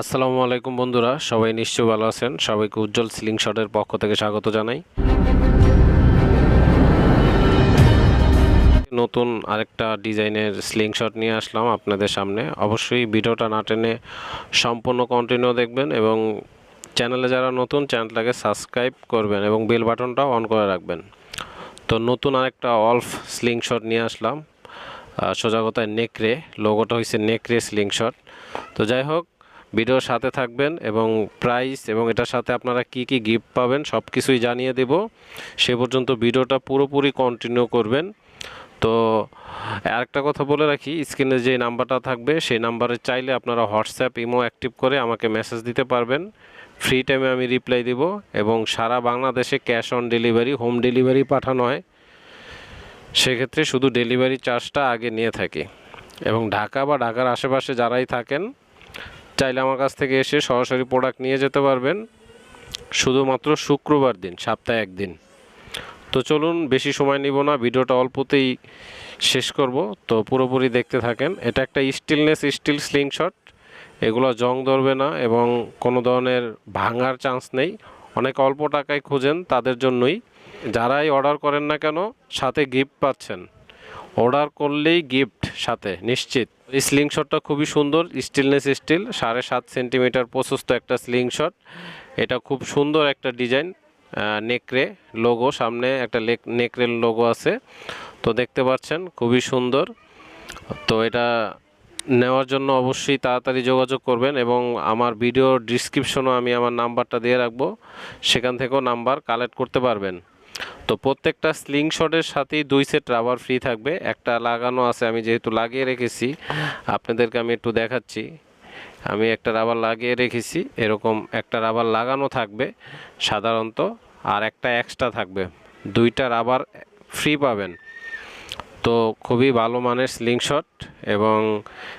আসসালামু আলাইকুম বন্ধুরা সবাই নিশ্চয়ই ভালো আছেন। সবাইকে উজ্জ্বল সিলিং শটের পক্ষ থেকে স্বাগত জানাই। নতুন আরেকটা ডিজাইনের স্লিং শট নিয়ে আসলাম আপনাদের সামনে। অবশ্যই ভিডিওটা না টেনে সম্পূর্ণ কন্টিনিউ দেখবেন এবং চ্যানেলে যারা নতুন চ্যানেলটাকে সাবস্ক্রাইব করবেন এবং বেল বাটনটাও অন করে রাখবেন। তো নতুন আরেকটা অল্ফ স্লিং শট নিয়ে আসলাম। আহ, সোজা কথায় নেকড়ে লোগোটা হয়েছে নেকড়ে স্লিং শট। তো যাই হোক ভিডিওর সাথে থাকবেন এবং প্রাইস এবং এটার সাথে আপনারা কি কি গিফট পাবেন সব কিছুই জানিয়ে দেব। সে পর্যন্ত ভিডিওটা পুরোপুরি কন্টিনিউ করবেন। তো আরেকটা কথা বলে রাখি স্ক্রিনে যে নাম্বারটা থাকবে, সেই নাম্বারে চাইলে আপনারা হোয়াটসঅ্যাপ ইমো অ্যাক্টিভ করে আমাকে মেসেজ দিতে পারবেন। ফ্রি টাইমে আমি রিপ্লাই দিব এবং সারা বাংলাদেশে cash on delivery home delivery পাঠানো হয়। সেক্ষেত্রে শুধু ডেলিভারি চার্জটা আগে নিয়ে থাকি। এবং ঢাকা বা ঢাকার আশেপাশে যারাই থাকেন চাইলে আমার কাছ থেকে এসে সরাসরি প্রোডাক্ট নিয়ে যেতে পারবেন। শুধুমাত্র শুক্রবার দিন, সপ্তাহে একদিন। তো চলুন, বেশি সময় নিব না, ভিডিওটা অল্পতেই শেষ করব। তো পুরোপুরি দেখতে থাকেন, এটা একটা স্টিলনেস স্টিল স্লিং শট এগুলো জং ধরবে না এবং কোনো ধরনের ভাঙার চান্স নেই। অনেক অল্প টাকায় খুঁজেন, তাদের জন্যই। যারাই অর্ডার করেন না কেন, সাথে গিফট পাচ্ছেন। অর্ডার করলেই গিফট সাথে, নিশ্চিত। এই স্লিং শটটা খুবই সুন্দর, স্টিলনেস স্টিল, সাড়ে সাত সেন্টিমিটার প্রশস্ত একটা স্লিং শট এটা খুব সুন্দর একটা ডিজাইন নেকড়ে লোগো, সামনে একটা নেকড়ের লোগো আছে। তো দেখতে পাচ্ছেন, খুবই সুন্দর। তো এটা নেওয়ার জন্য অবশ্যই তাড়াতাড়ি যোগাযোগ করবেন এবং আমার ভিডিও ডিসক্রিপশনও আমি আমার নাম্বারটা দিয়ে রাখব। সেখান থেকেও নাম্বার কালেক্ট করতে পারবেন। তো প্রত্যেকটা স্লিং শটের সাথেই দুই সেট রাবার ফ্রি থাকবে। একটা লাগানো আছে, আমি যেহেতু লাগিয়ে রেখেছি, আপনাদেরকে আমি একটু দেখাচ্ছি। আমি একটা রাবার লাগিয়ে রেখেছি, এরকম একটা রাবার লাগানো থাকবে সাধারণত, আর একটা এক্সট্রা থাকবে। দুইটা রাবার ফ্রি পাবেন। তো খুবই ভালো মানের স্লিং শট এবং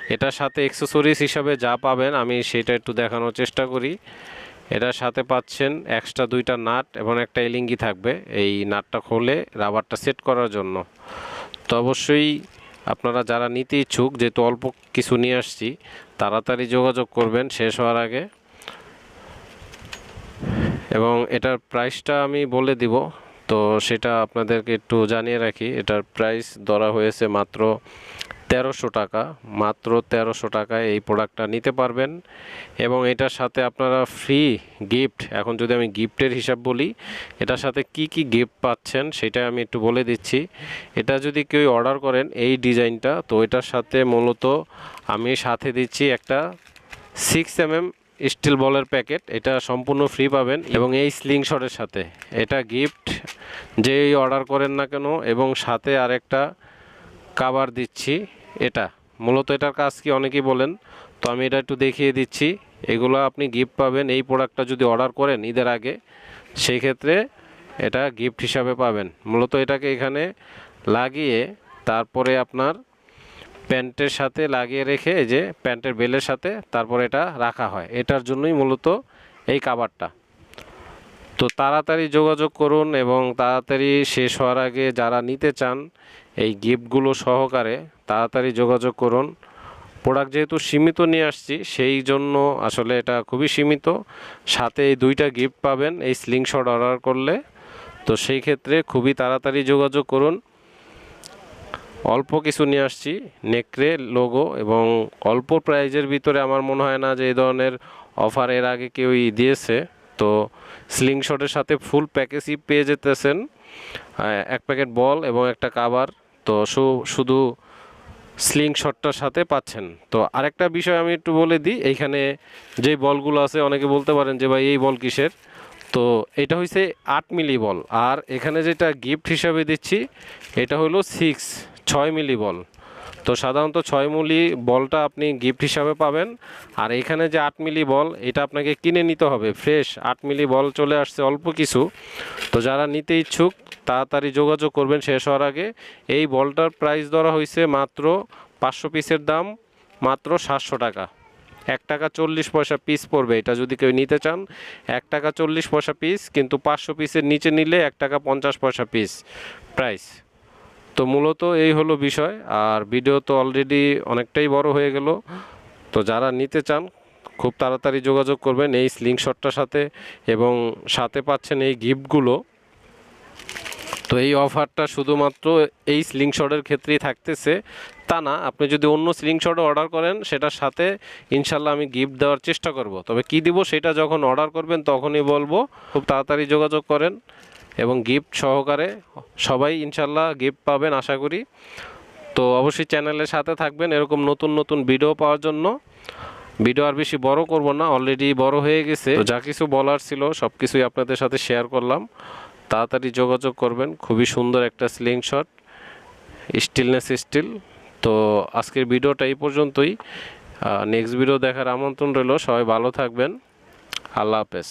এটার সাথে এক্সেসরিজ হিসাবে যা পাবেন, আমি সেটা একটু দেখানোর চেষ্টা করি। এটার সাথে পাচ্ছেন এক্সট্রা দুইটা নাট এবং একটা এলিঙ্গি থাকবে। এই নাটটা খুলে রাবারটা সেট করার জন্য। তো অবশ্যই আপনারা যারা নিতে ইচ্ছুক, যেহেতু অল্প কিছু নিয়ে আসছি, তাড়াতাড়ি যোগাযোগ করবেন, শেষ হওয়ার আগে। এবং এটার প্রাইসটা আমি বলে দিব। তো সেটা আপনাদেরকে একটু জানিয়ে রাখি। এটার প্রাইস ধরা হয়েছে মাত্র তেরোশো টাকা, মাত্র তেরোশো টাকায় এই প্রোডাক্টটা নিতে পারবেন। এবং এটার সাথে আপনারা ফ্রি গিফট এখন যদি আমি গিফটের হিসাব বলি, এটার সাথে কি কি গিফট পাচ্ছেন সেটা আমি একটু বলে দিচ্ছি। এটা যদি কেউ অর্ডার করেন এই ডিজাইনটা, তো এটার সাথে মূলত আমি সাথে দিচ্ছি একটা সিক্স এম এম স্টিল বলের প্যাকেট এটা সম্পূর্ণ ফ্রি পাবেন। এবং এই স্লিং শটের সাথে, এটা গিফট যেই অর্ডার করেন না কেন, এবং সাথে আরেকটা কাবার দিচ্ছি। এটা, মূলত এটার কাজ কি অনেকেই বলেন, তো আমি এটা একটু দেখিয়ে দিচ্ছি। এগুলো আপনি গিফট পাবেন, এই প্রোডাক্টটা যদি অর্ডার করেন ঈদের আগে, সেই ক্ষেত্রে এটা গিফট হিসাবে পাবেন। মূলত এটাকে এখানে লাগিয়ে, তারপরে আপনার প্যান্টের সাথে লাগিয়ে রেখে যে প্যান্টের বেলের সাথে তারপর এটা রাখা হয়। এটার জন্যই মূলত এই কাবারটা তো তাড়াতাড়ি যোগাযোগ করুন এবং তাড়াতাড়ি শেষ হওয়ার আগে যারা নিতে চান এই গিফটগুলো সহকারে তাড়াতাড়ি যোগাযোগ করুন। প্রোডাক্ট যেহেতু সীমিত নিয়ে আসছি, সেই জন্য আসলে এটা খুবই সীমিত। সাথে এই দুইটা গিফট পাবেন এই স্লিং শট অর্ডার করলে। তো সেই ক্ষেত্রে খুবই তাড়াতাড়ি যোগাযোগ করুন। অল্প কিছু নিয়ে আসছি, নেকড়ে, লোগো এবং অল্প প্রাইজের ভিতরে আমার মনে হয় না যে এই ধরনের অফার এর আগে কেউই দিয়েছে। তো স্লিং শটের সাথে ফুল প্যাকেজই পেয়ে যেতেছেন। এক প্যাকেট বল এবং একটা কাবার। তো শুধু স্লিং শটটার সাথে পাচ্ছেন। তো আরেকটা বিষয় আমি একটু বলে দিই, এইখানে যে বলগুলো আছে অনেকে বলতে পারেন যে ভাই এই বল কিসের? তো এটা হচ্ছে আট মিলি বল, আর এখানে যেটা গিফট হিসাবে দিচ্ছি, এটা হলো সিক্স ছয় মিলি বল। তো সাধারণত ছয় মিলি বলটা আপনি গিফট হিসাবে পাবেন, আর এখানে যে আট মিলি বল, এটা আপনাকে কিনে নিতে হবে। ফ্রেশ আট মিলি বল চলে আসছে অল্প কিছু। তো যারা নিতে ইচ্ছুক তাড়াতাড়ি যোগাযোগ করবেন শেষ হওয়ার আগে। এই বলটার প্রাইস ধরা হয়েছে মাত্র পাঁচশো পিসের দাম, মাত্র সাতশো টাকা। এক টাকা চল্লিশ পয়সা পিস পড়বে এটা যদি কেউ নিতে চান। এক টাকা চল্লিশ পয়সা পিস কিন্তু পাঁচশো পিসের নিচে নিলে এক টাকা পঞ্চাশ পয়সা পিস প্রাইস তো মূলত এই হলো বিষয়। আর ভিডিও তো অলরেডি অনেকটাই বড় হয়ে গেল। তো যারা নিতে চান, খুব তাড়াতাড়ি যোগাযোগ করবেন এই স্লিংশটটার সাথে। এবং সাথে পাচ্ছেন এই গিফটগুলো তো এই অফারটা শুধুমাত্র এই স্লিংশটের ক্ষেত্রেই থাকতেছে, তা না, আপনি যদি অন্য স্লিংশটও অর্ডার করেন, সেটার সাথে ইনশাল্লাহ আমি গিফট দেওয়ার চেষ্টা করব। তবে কি দিব সেটা যখন অর্ডার করবেন, তখনই বলব, খুব তাড়াতাড়ি যোগাযোগ করেন এবং গিফট সহকারে সবাই ইনশাল্লাহ গিফট পাবেন, আশা করি। তো অবশ্যই চ্যানেলের সাথে থাকবেন, এরকম নতুন নতুন ভিডিও পাওয়ার জন্য। ভিডিও আর বেশি বড় করব না, অলরেডি বড় হয়ে গেছে। যা কিছু বলার ছিল সব কিছুই আপনাদের সাথে শেয়ার করলাম। তাড়াতাড়ি যোগাযোগ করবেন। খুবই সুন্দর একটা স্লিং শট স্টিলনেস স্টিল তো আজকের ভিডিওটা এই পর্যন্তই। নেক্সট ভিডিও দেখার আমন্ত্রণ রইল। সবাই ভালো থাকবেন। আল্লাহ হাফেজ।